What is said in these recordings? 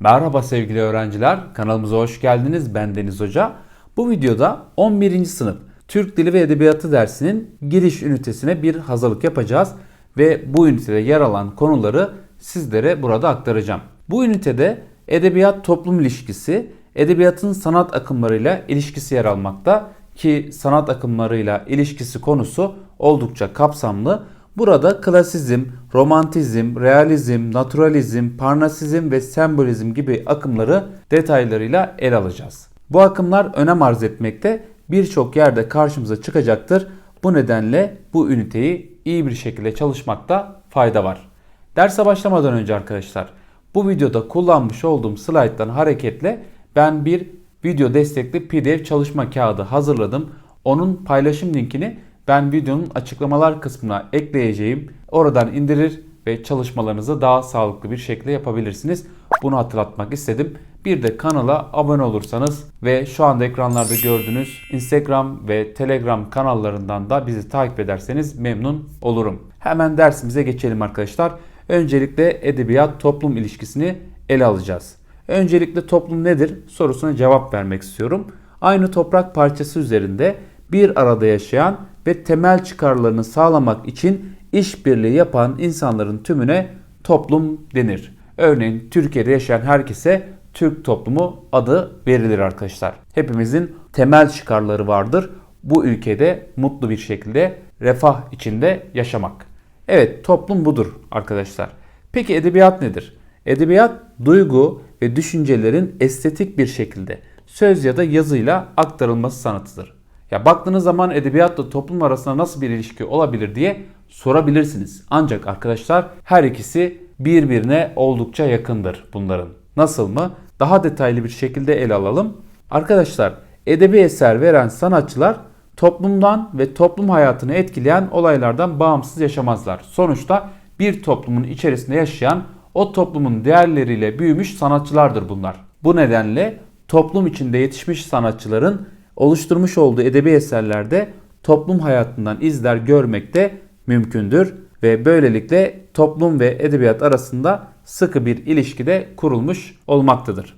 Merhaba sevgili öğrenciler, kanalımıza hoş geldiniz. Ben Deniz Hoca. Bu videoda 11. sınıf Türk Dili ve Edebiyatı dersinin giriş ünitesine bir hazırlık yapacağız ve bu ünitede yer alan konuları sizlere burada aktaracağım. Bu ünitede edebiyat toplum ilişkisi, edebiyatın sanat akımlarıyla ilişkisi yer almakta ki sanat akımlarıyla ilişkisi konusu oldukça kapsamlı. Burada klasizm, romantizm, realizm, naturalizm, parnasizm ve sembolizm gibi akımları detaylarıyla ele alacağız. Bu akımlar önem arz etmekte birçok yerde karşımıza çıkacaktır. Bu nedenle bu üniteyi iyi bir şekilde çalışmakta fayda var. Derse başlamadan önce arkadaşlar bu videoda kullanmış olduğum slayttan hareketle ben bir video destekli PDF çalışma kağıdı hazırladım. Onun paylaşım linkini ben videonun açıklamalar kısmına ekleyeceğim. Oradan indirir ve çalışmalarınızı daha sağlıklı bir şekilde yapabilirsiniz. Bunu hatırlatmak istedim. Bir de kanala abone olursanız ve şu anda ekranlarda gördüğünüz Instagram ve Telegram kanallarından da bizi takip ederseniz memnun olurum. Hemen dersimize geçelim arkadaşlar. Öncelikle edebiyat toplum ilişkisini ele alacağız. Öncelikle toplum nedir sorusuna cevap vermek istiyorum. Aynı toprak parçası üzerinde bir arada yaşayan ve temel çıkarlarını sağlamak için işbirliği yapan insanların tümüne toplum denir. Örneğin Türkiye'de yaşayan herkese Türk toplumu adı verilir arkadaşlar. Hepimizin temel çıkarları vardır. Bu ülkede mutlu bir şekilde refah içinde yaşamak. Evet toplum budur arkadaşlar. Peki edebiyat nedir? Edebiyat duygu ve düşüncelerin estetik bir şekilde söz ya da yazıyla aktarılması sanatıdır. Ya baktığınız zaman edebiyatla toplum arasında nasıl bir ilişki olabilir diye sorabilirsiniz. Ancak arkadaşlar her ikisi birbirine oldukça yakındır bunların. Nasıl mı? Daha detaylı bir şekilde ele alalım. Arkadaşlar edebi eser veren sanatçılar toplumdan ve toplum hayatını etkileyen olaylardan bağımsız yaşamazlar. Sonuçta bir toplumun içerisinde yaşayan o toplumun değerleriyle büyümüş sanatçılardır bunlar. Bu nedenle toplum içinde yetişmiş sanatçıların oluşturmuş olduğu edebi eserlerde toplum hayatından izler görmek de mümkündür ve böylelikle toplum ve edebiyat arasında sıkı bir ilişki de kurulmuş olmaktadır.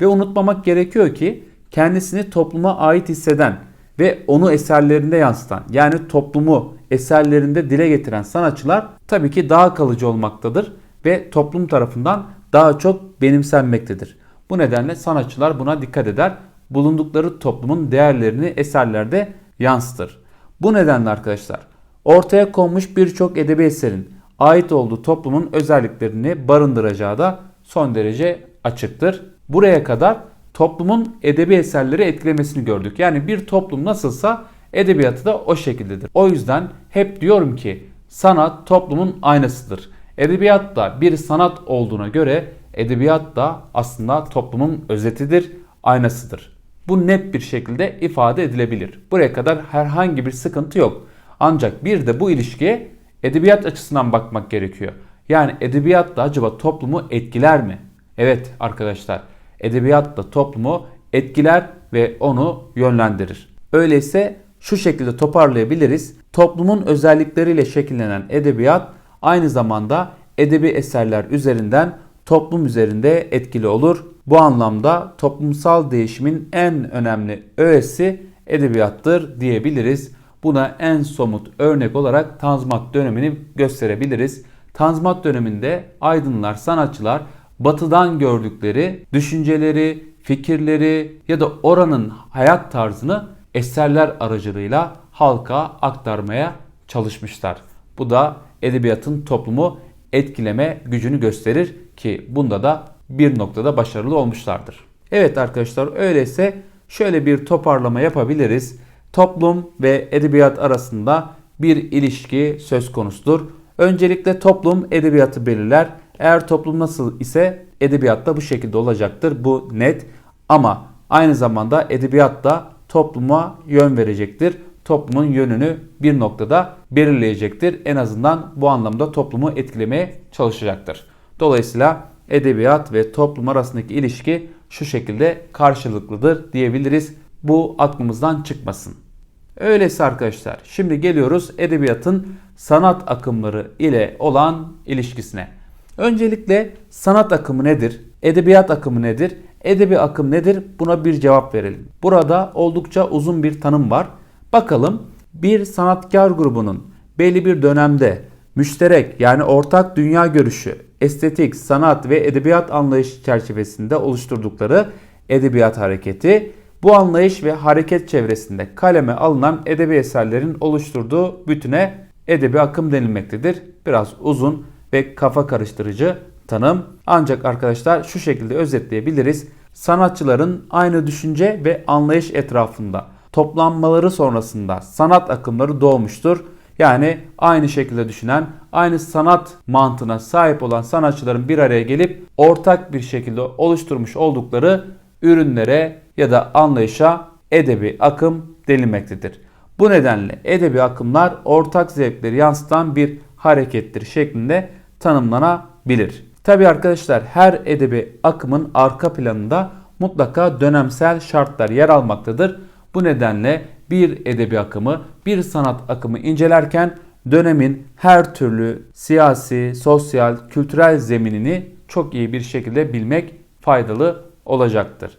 Ve unutmamak gerekiyor ki kendisini topluma ait hisseden ve onu eserlerinde yansıtan yani toplumu eserlerinde dile getiren sanatçılar tabii ki daha kalıcı olmaktadır ve toplum tarafından daha çok benimsenmektedir. Bu nedenle sanatçılar buna dikkat eder. Bulundukları toplumun değerlerini eserlerde yansıtır. Bu nedenle arkadaşlar ortaya konmuş birçok edebi eserin ait olduğu toplumun özelliklerini barındıracağı da son derece açıktır. Buraya kadar toplumun edebi eserleri etkilemesini gördük. Yani bir toplum nasılsa edebiyatı da o şekildedir. O yüzden hep diyorum ki sanat toplumun aynasıdır. Edebiyat da bir sanat olduğuna göre edebiyat da aslında toplumun özetidir, aynasıdır. Bu net bir şekilde ifade edilebilir. Buraya kadar herhangi bir sıkıntı yok. Ancak bir de bu ilişkiye edebiyat açısından bakmak gerekiyor. Yani edebiyat da acaba toplumu etkiler mi? Evet arkadaşlar, edebiyat da toplumu etkiler ve onu yönlendirir. Öyleyse şu şekilde toparlayabiliriz. Toplumun özellikleriyle şekillenen edebiyat aynı zamanda edebi eserler üzerinden toplum üzerinde etkili olur. Bu anlamda toplumsal değişimin en önemli öğesi edebiyattır diyebiliriz. Buna en somut örnek olarak Tanzimat dönemini gösterebiliriz. Tanzimat döneminde aydınlar, sanatçılar batıdan gördükleri düşünceleri, fikirleri ya da oranın hayat tarzını eserler aracılığıyla halka aktarmaya çalışmışlar. Bu da edebiyatın toplumu etkileme gücünü gösterir ki bunda da bir noktada başarılı olmuşlardır. Evet arkadaşlar öyleyse şöyle bir toparlama yapabiliriz. Toplum ve edebiyat arasında bir ilişki söz konusudur. Öncelikle toplum edebiyatı belirler. Eğer toplum nasıl ise edebiyat da bu şekilde olacaktır. Bu net. Ama aynı zamanda edebiyat da topluma yön verecektir. Toplumun yönünü bir noktada belirleyecektir. En azından bu anlamda toplumu etkilemeye çalışacaktır. Dolayısıyla edebiyat ve toplum arasındaki ilişki şu şekilde karşılıklıdır diyebiliriz. Bu aklımızdan çıkmasın. Öyleyse arkadaşlar şimdi geliyoruz edebiyatın sanat akımları ile olan ilişkisine. Öncelikle sanat akımı nedir? Edebiyat akımı nedir? Edebi akım nedir? Buna bir cevap verelim. Burada oldukça uzun bir tanım var. Bakalım bir sanatkar grubunun belli bir dönemde müşterek yani ortak dünya görüşü, estetik, sanat ve edebiyat anlayışı çerçevesinde oluşturdukları edebiyat hareketi, bu anlayış ve hareket çevresinde kaleme alınan edebi eserlerin oluşturduğu bütüne edebi akım denilmektedir. Biraz uzun ve kafa karıştırıcı tanım. Ancak arkadaşlar şu şekilde özetleyebiliriz. Sanatçıların aynı düşünce ve anlayış etrafında toplanmaları sonrasında sanat akımları doğmuştur. Yani aynı şekilde düşünen, aynı sanat mantığına sahip olan sanatçıların bir araya gelip ortak bir şekilde oluşturmuş oldukları ürünlere ya da anlayışa edebi akım denilmektedir. Bu nedenle edebi akımlar ortak zevkleri yansıtan bir harekettir şeklinde tanımlanabilir. Tabi arkadaşlar her edebi akımın arka planında mutlaka dönemsel şartlar yer almaktadır. Bu nedenle bir edebi akımı, bir sanat akımı incelerken dönemin her türlü siyasi, sosyal, kültürel zeminini çok iyi bir şekilde bilmek faydalı olacaktır.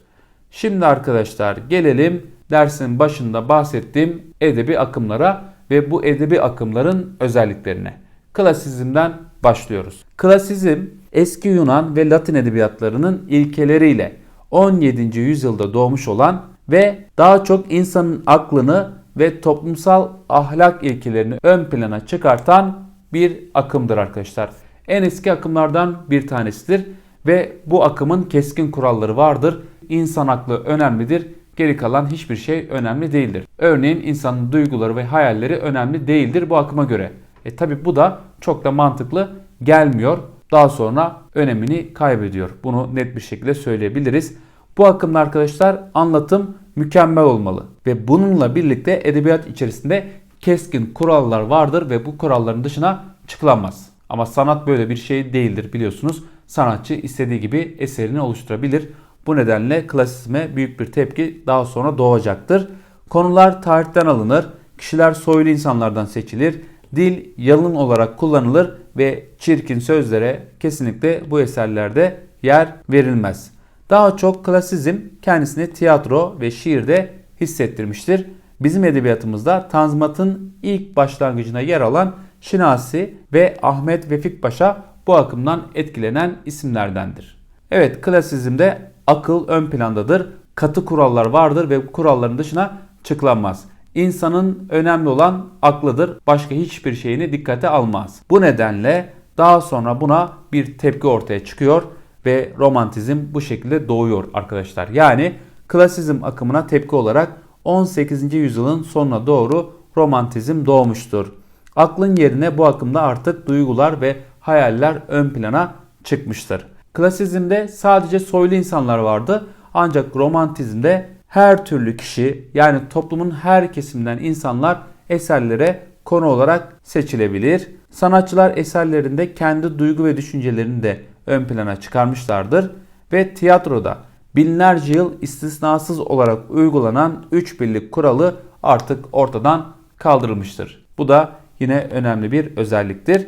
Şimdi arkadaşlar gelelim dersin başında bahsettiğim edebi akımlara ve bu edebi akımların özelliklerine. Klasizmden başlıyoruz. Klasizm eski Yunan ve Latin edebiyatlarının ilkeleriyle 17. yüzyılda doğmuş olan ve daha çok insanın aklını ve toplumsal ahlak ilkelerini ön plana çıkartan bir akımdır arkadaşlar. En eski akımlardan bir tanesidir ve bu akımın keskin kuralları vardır. İnsan aklı önemlidir. Geri kalan hiçbir şey önemli değildir. Örneğin insanın duyguları ve hayalleri önemli değildir bu akıma göre. E tabi bu da çok da mantıklı gelmiyor. Daha sonra önemini kaybediyor. Bunu net bir şekilde söyleyebiliriz. Bu akımda arkadaşlar anlatım mükemmel olmalı ve bununla birlikte edebiyat içerisinde keskin kurallar vardır ve bu kuralların dışına çıkılamaz. Ama sanat böyle bir şey değildir biliyorsunuz. Sanatçı istediği gibi eserini oluşturabilir. Bu nedenle klasizme büyük bir tepki daha sonra doğacaktır. Konular tarihten alınır, kişiler soylu insanlardan seçilir, dil yalın olarak kullanılır ve çirkin sözlere kesinlikle bu eserlerde yer verilmez. Daha çok klasizm kendisini tiyatro ve şiirde hissettirmiştir. Bizim edebiyatımızda Tanzimat'ın ilk başlangıcına yer alan Şinasi ve Ahmet Vefik Paşa bu akımdan etkilenen isimlerdendir. Evet klasizmde akıl ön plandadır. Katı kurallar vardır ve kuralların dışına çıkılamaz. İnsanın önemli olan aklıdır. Başka hiçbir şeyini dikkate almaz. Bu nedenle daha sonra buna bir tepki ortaya çıkıyor ve romantizm bu şekilde doğuyor arkadaşlar. Yani klasizm akımına tepki olarak 18. yüzyılın sonuna doğru romantizm doğmuştur. Aklın yerine bu akımda artık duygular ve hayaller ön plana çıkmıştır. Klasizmde sadece soylu insanlar vardı ancak romantizmde her türlü kişi yani toplumun her kesimden insanlar eserlere konu olarak seçilebilir. Sanatçılar eserlerinde kendi duygu ve düşüncelerini de ön plana çıkarmışlardır ve tiyatroda binlerce yıl istisnasız olarak uygulanan 3 birlik kuralı artık ortadan kaldırılmıştır. Bu da yine önemli bir özelliktir.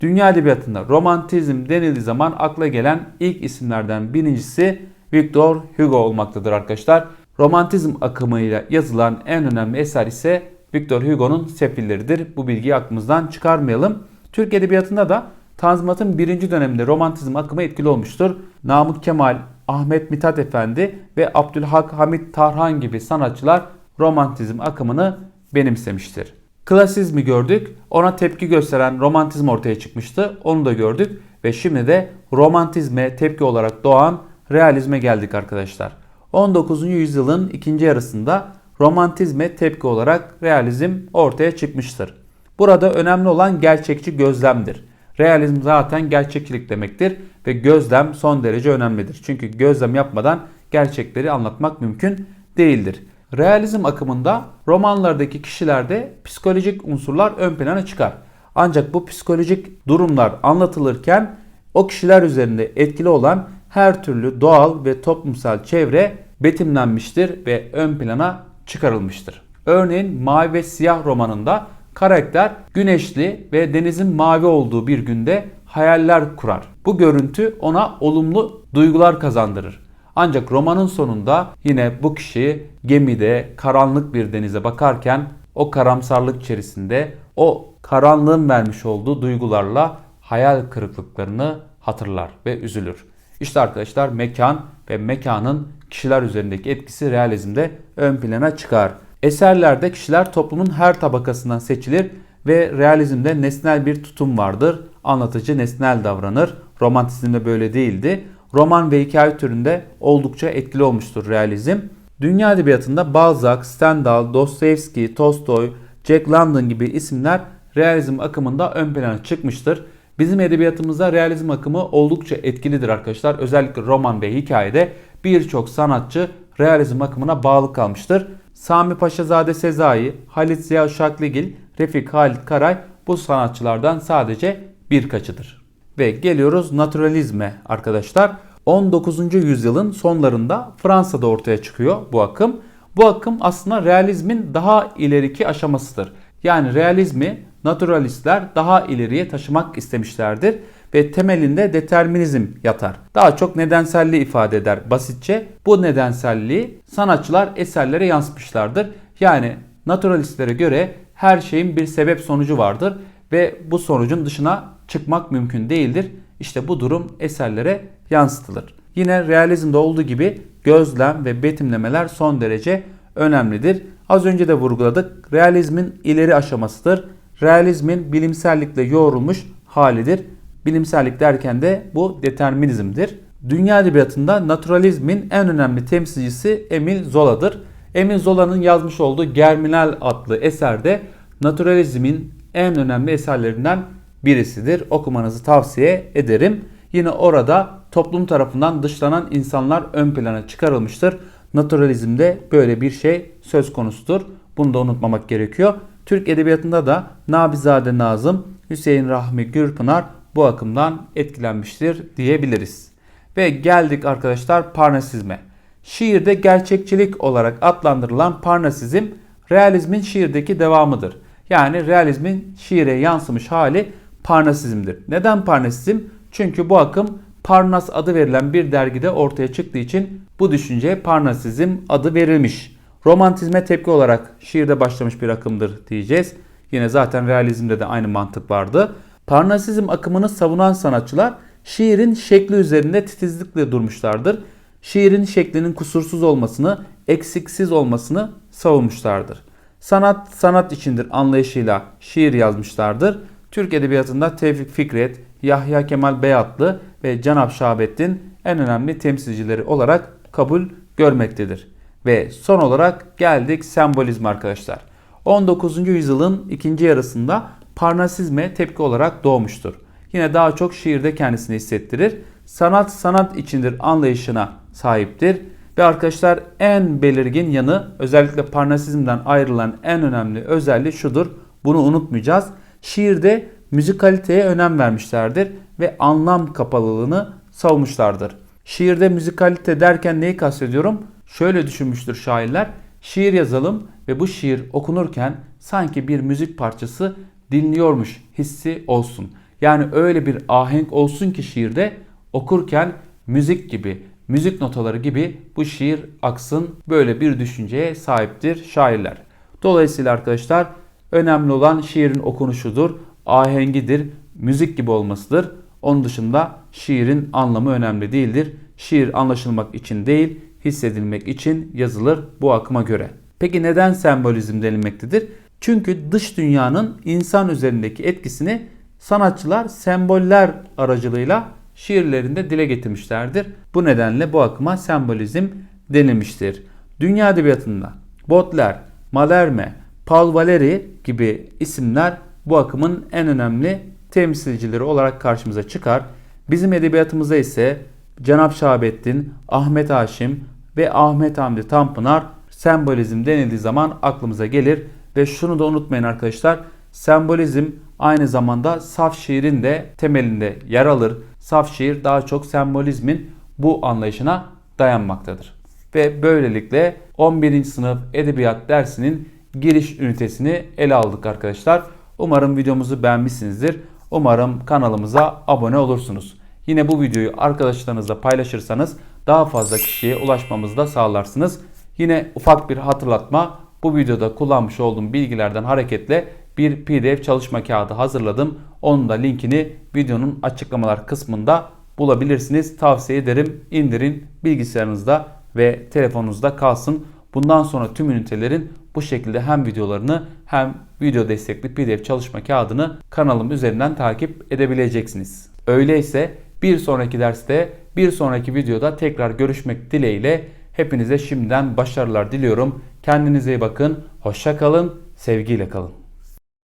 Dünya edebiyatında romantizm denildiği zaman akla gelen ilk isimlerden birincisi Victor Hugo olmaktadır arkadaşlar. Romantizm akımıyla yazılan en önemli eser ise Victor Hugo'nun Sefilleridir. Bu bilgiyi aklımızdan çıkarmayalım. Türk edebiyatında da Tanzimat'ın birinci döneminde romantizm akımı etkili olmuştur. Namık Kemal, Ahmet Mithat Efendi ve Abdülhak Hamit Tarhan gibi sanatçılar romantizm akımını benimsemiştir. Klasizmi gördük. Ona tepki gösteren romantizm ortaya çıkmıştı. Onu da gördük. Ve şimdi de romantizme tepki olarak doğan realizme geldik arkadaşlar. 19. yüzyılın ikinci yarısında romantizme tepki olarak realizm ortaya çıkmıştır. Burada önemli olan gerçekçi gözlemdir. Realizm zaten gerçekçilik demektir ve gözlem son derece önemlidir. Çünkü gözlem yapmadan gerçekleri anlatmak mümkün değildir. Realizm akımında romanlardaki kişilerde psikolojik unsurlar ön plana çıkar. Ancak bu psikolojik durumlar anlatılırken o kişiler üzerinde etkili olan her türlü doğal ve toplumsal çevre betimlenmiştir ve ön plana çıkarılmıştır. Örneğin Mavi ve Siyah romanında karakter güneşli ve denizin mavi olduğu bir günde hayaller kurar. Bu görüntü ona olumlu duygular kazandırır. Ancak romanın sonunda yine bu kişi gemide karanlık bir denize bakarken o karamsarlık içerisinde o karanlığın vermiş olduğu duygularla hayal kırıklıklarını hatırlar ve üzülür. İşte arkadaşlar mekan ve mekanın kişiler üzerindeki etkisi realizmde ön plana çıkar. Eserlerde kişiler toplumun her tabakasından seçilir ve realizmde nesnel bir tutum vardır. Anlatıcı nesnel davranır. Romantizmde böyle değildi. Roman ve hikaye türünde oldukça etkili olmuştur realizm. Dünya edebiyatında Balzac, Stendhal, Dostoyevski, Tolstoy, Jack London gibi isimler realizm akımında ön plana çıkmıştır. Bizim edebiyatımızda realizm akımı oldukça etkilidir arkadaşlar. Özellikle roman ve hikayede birçok sanatçı realizm akımına bağlı kalmıştır. Sami Paşazade Sezai, Halit Ziya Uşaklıgil, Refik Halit Karay bu sanatçılardan sadece birkaçıdır. Ve geliyoruz naturalizme arkadaşlar. 19. yüzyılın sonlarında Fransa'da ortaya çıkıyor bu akım. Bu akım aslında realizmin daha ileriki aşamasıdır. Yani realizmi naturalistler daha ileriye taşımak istemişlerdir ve temelinde determinizm yatar. Daha çok nedenselliği ifade eder basitçe. Bu nedenselliği sanatçılar eserlere yansıtmışlardır. Yani naturalistlere göre her şeyin bir sebep sonucu vardır ve bu sonucun dışına çıkmak mümkün değildir. İşte bu durum eserlere yansıtılır. Yine realizmde olduğu gibi gözlem ve betimlemeler son derece önemlidir. Az önce de vurguladık. Realizmin ileri aşamasıdır. Realizmin bilimsellikle yoğrulmuş halidir. Bilimsellik derken de bu determinizmdir. Dünya edebiyatında naturalizmin en önemli temsilcisi Emil Zola'dır. Emil Zola'nın yazmış olduğu Germinal adlı eserde naturalizmin en önemli eserlerinden birisidir. Okumanızı tavsiye ederim. Yine orada toplum tarafından dışlanan insanlar ön plana çıkarılmıştır. Naturalizmde böyle bir şey söz konusudur. Bunu da unutmamak gerekiyor. Türk Edebiyatı'nda da Nabizade Nazım, Hüseyin Rahmi Gürpınar bu akımdan etkilenmiştir diyebiliriz. Ve geldik arkadaşlar Parnasizme. Şiirde gerçekçilik olarak adlandırılan Parnasizm realizmin şiirdeki devamıdır. Yani realizmin şiire yansımış hali Parnasizmdir. Neden Parnasizm? Çünkü bu akım Parnas adı verilen bir dergide ortaya çıktığı için bu düşünceye Parnasizm adı verilmiş. Romantizme tepki olarak şiirde başlamış bir akımdır diyeceğiz. Yine zaten realizmde de aynı mantık vardı. Parnasizm akımını savunan sanatçılar şiirin şekli üzerinde titizlikle durmuşlardır. Şiirin şeklinin kusursuz olmasını, eksiksiz olmasını savunmuşlardır. Sanat sanat içindir anlayışıyla şiir yazmışlardır. Türk Edebiyatı'nda Tevfik Fikret, Yahya Kemal Beyatlı ve Cenab Şahabettin en önemli temsilcileri olarak kabul görmektedir. Ve son olarak geldik sembolizm arkadaşlar. 19. yüzyılın ikinci yarısında Parnasizme tepki olarak doğmuştur. Yine daha çok şiirde kendisini hissettirir. Sanat sanat içindir anlayışına sahiptir. Ve arkadaşlar en belirgin yanı özellikle Parnasizmden ayrılan en önemli özelliği şudur. Bunu unutmayacağız. Şiirde müzikaliteye önem vermişlerdir ve anlam kapalılığını savmuşlardır. Şiirde müzikalite derken neyi kastediyorum? Şöyle düşünmüştür şairler. Şiir yazalım ve bu şiir okunurken sanki bir müzik parçası dinliyormuş hissi olsun. Yani öyle bir ahenk olsun ki şiirde okurken müzik gibi, müzik notaları gibi bu şiir aksın. Böyle bir düşünceye sahiptir şairler. Dolayısıyla arkadaşlar önemli olan şiirin okunuşudur, ahengidir, müzik gibi olmasıdır. Onun dışında şiirin anlamı önemli değildir. Şiir anlaşılmak için değil, hissedilmek için yazılır bu akıma göre. Peki neden sembolizm denilmektedir? Çünkü dış dünyanın insan üzerindeki etkisini sanatçılar semboller aracılığıyla şiirlerinde dile getirmişlerdir. Bu nedenle bu akıma sembolizm denilmiştir. Dünya edebiyatında Baudelaire, Mallarmé, Paul Valéry gibi isimler bu akımın en önemli temsilcileri olarak karşımıza çıkar. Bizim edebiyatımızda ise Cenap Şahabettin, Ahmet Haşim ve Ahmet Hamdi Tanpınar sembolizm denildiği zaman aklımıza gelir. Ve şunu da unutmayın arkadaşlar. Sembolizm aynı zamanda saf şiirin de temelinde yer alır. Saf şiir daha çok sembolizmin bu anlayışına dayanmaktadır. Ve böylelikle 11. sınıf edebiyat dersinin giriş ünitesini ele aldık arkadaşlar. Umarım videomuzu beğenmişsinizdir. Umarım kanalımıza abone olursunuz. Yine bu videoyu arkadaşlarınızla paylaşırsanız daha fazla kişiye ulaşmamızı da sağlarsınız. Yine ufak bir hatırlatma. Bu videoda kullanmış olduğum bilgilerden hareketle bir PDF çalışma kağıdı hazırladım. Onun da linkini videonun açıklamalar kısmında bulabilirsiniz. Tavsiye ederim. indirin bilgisayarınızda ve telefonunuzda kalsın. Bundan sonra tüm ünitelerin bu şekilde hem videolarını hem video destekli PDF çalışma kağıdını kanalım üzerinden takip edebileceksiniz. Öyleyse bir sonraki derste bir sonraki videoda tekrar görüşmek dileğiyle hepinize şimdiden başarılar diliyorum. Kendinize iyi bakın. Hoşça kalın. Sevgiyle kalın.